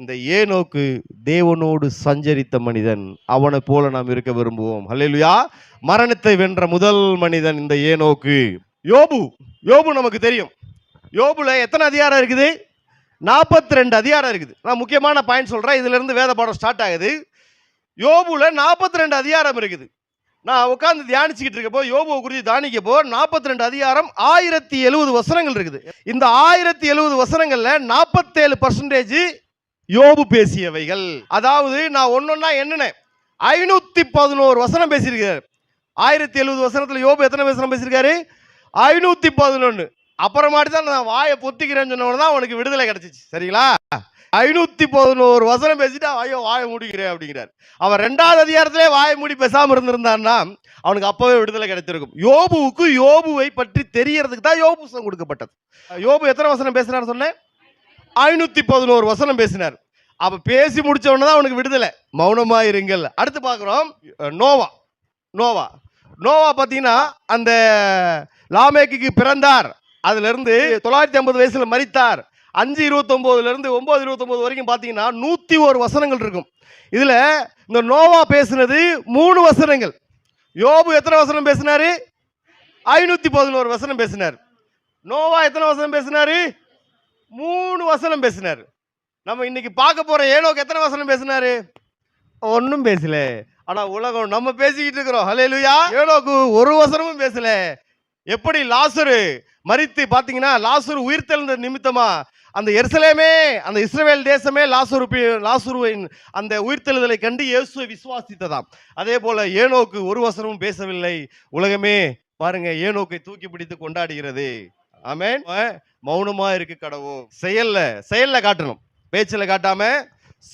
இந்த ஏனோக்கு தேவனோடு சஞ்சரித்த மனிதன் அவனை போல நாம் இருக்க விரும்புவோம். ஹல்லேலுயா மரணத்தை வென்ற முதல் மனிதன் இந்த ஏனோக்கு. யோபு யோபு நமக்கு தெரியும். யோபுல எத்தனை அதிகாரம் இருக்குது? நாற்பத்தி ரெண்டு அதிகாரம் இருக்குது. நான் முக்கியமான பாயிண்ட் சொல்கிறேன் இதுலேருந்து வேத பாடம் ஸ்டார்ட் ஆகுது. யோபுல நாற்பத்தி ரெண்டு அதிகாரம் இருக்குது. நான் உட்காந்து தியானிச்சுக்கிட்டு இருக்கப்போ யோபுவை குறித்து தியானிக்கப்போ நாற்பத்தி ரெண்டு அதிகாரம் ஆயிரத்தி எழுபது வசனங்கள் இருக்குது. இந்த ஆயிரத்தி எழுபது வசனங்களில் நாற்பத்தேழு பர்சன்டேஜ் யோபு பேசியவைகள். அதாவது நான் ஒன்னொன்னா என்னென்ன ஐநூத்தி பதினோரு வசனம் பேசியிருக்காரு. ஆயிரத்தி எழுபது வசனத்துல யோபு எத்தனை வசனம் பேசியிருக்காரு? ஐநூத்தி பதினொன்னு அப்புறமாட்டி தான் நான் வாயை பொத்திக்கிறேன்னு சொன்னவன தான் அவனுக்கு விடுதலை கிடைச்சிச்சு. சரிங்களா? ஐநூத்தி பதினோரு வசனம் பேசிட்டு ஐயோ வாயை மூடிக்கிறேன் அப்படிங்கிறார். அவன் ரெண்டாவது அதிகாரத்திலே வாயை மூடி பேசாமல் இருந்திருந்தான்னா அவனுக்கு அப்பவே விடுதலை கிடைத்திருக்கும் யோபுவுக்கு யோபுவை பற்றி தெரியறதுக்கு தான் யோபு புஸ்தகம் கொடுக்கப்பட்டது. யோபு எத்தனை வசனம் பேசுறான்னு சொன்னேன்? ஐநூத்தி பதினோரு வசனம் பேசினார். அப்ப பேசி முடிச்ச தான் அவனுக்கு விடுதலை. மௌனமா இருங்கள் அடுத்து பார்க்குறோம். நோவா. நோவா. நோவா பார்த்தீங்கன்னா அந்த லாமேக்கு பிறந்தார். அதுல இருந்து தொள்ளாயிரத்தி ஐம்பது வயசுல மறித்தார் அஞ்சு இருபத்தொம்போதுலேருந்து இருந்து ஒன்பது இருபத்தொம்போது வரைக்கும் பார்த்தீங்கன்னா நூத்தி ஒரு வசனங்கள் இருக்கும். இதுல இந்த நோவா பேசுனது மூணு வசனங்கள். யோபு எத்தனை வசனம் பேசினாரு? ஐநூத்தி பதினோரு வசனம் பேசினார். நோவா எத்தனை வசனம் பேசினாரு? மூணு வசனம் பேசினார். நம்ம இன்னைக்கு பார்க்க போற ஏனோக்கு எத்தனை வசனம் பேசினாரு? ஒன்றும் பேசல. ஆனால் உலகம் நம்ம பேசிக்கிட்டு இருக்கிறோம். ஹalleluya. ஏனோக்கு ஒரு வசனமும் பேசல. எப்படி லாசரு மறித்து பார்த்தீங்கன்னா லாசுரு உயிர் தெழுந்த நிமித்தமா அந்த எருசலேமே அந்த இஸ்ரேல் தேசமே லாசுரு லாசுருவின் அந்த உயிர்த்தெழுதலை கண்டு இயேசுவை விசுவாசித்ததாம். அதே போல ஏனோக்கு ஒரு வசனமும் பேசவில்லை. உலகமே பாருங்க ஏனோக்கை தூக்கி பிடித்து கொண்டாடுகிறது. ஆமென். மௌனமா இருக்கு கடவுள். செயல்ல செயல்ல காட்டணும். பேச்சுல காட்டாம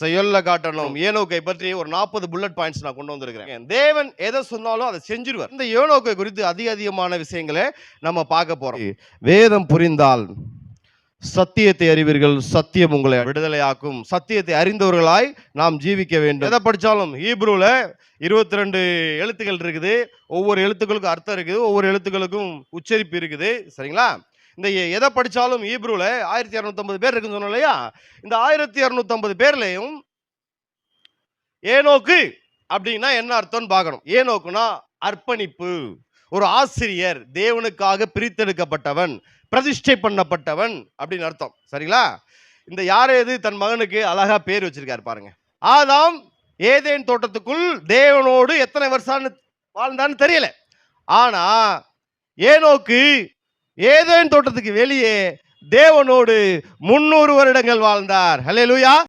செயல்ல காட்டணும். ஏனோக்கை பற்றி ஒரு நாற்பது புல்லட் பாயிண்ட்ஸ் நான் கொண்டு வந்திருக்கிறேன். தேவன் எதை சொன்னாலும் அதை செஞ்சிருவார். இந்த ஏனோக்கை குறித்து அதிக அதிகமான விஷயங்களை நம்ம பார்க்க போறோம். வேதம் புரிந்தால் சத்தியத்தை அறிவீர்கள் சத்தியம் உங்களை விடுதலையாக்கும். சத்தியத்தை அறிந்தவர்களாய் நாம் ஜீவிக்க வேண்டும். எதை படித்தாலும் ஹீப்ரூல இருபத்தி ரெண்டு எழுத்துக்கள் இருக்குது. ஒவ்வொரு எழுத்துக்களுக்கும் அர்த்தம் இருக்குது. ஒவ்வொரு எழுத்துக்களுக்கும் உச்சரிப்பு இருக்குது. சரிங்களா? இந்த எதை படித்தாலும் ஈப்ரூவில் ஆயிரத்தி இரநூத்தம்பது பேர் இருக்குன்னு சொன்னோம் இல்லையா? இந்த ஆயிரத்தி இரநூத்தம்பது பேர்லையும் ஏனோக்கு அப்படின்னா என்ன அர்த்தம்னு பார்க்கணும். ஏனோக்குனா அர்ப்பணிப்பு. ஒரு ஆசிரியர் தேவனுக்காக பிரித்தெடுக்கப்பட்டவன் பிரதிஷ்டை பண்ணப்பட்டவன் அப்படின்னு அர்த்தம். சரிங்களா? இந்த யார் எது? தன் மகனுக்கு அழகா பேர் வச்சிருக்காரு பாருங்க. ஆதாம் ஏதேன் தோட்டத்துக்குள் தேவனோடு எத்தனை வருஷம் வாழ்ந்தான்னு தெரியல. ஆனா ஏனோக்கு ஏதேன் தோட்டத்துக்கு வெளியே தேவனோடு முன்னூறு வருடங்கள் வாழ்ந்தார். ஹalleluya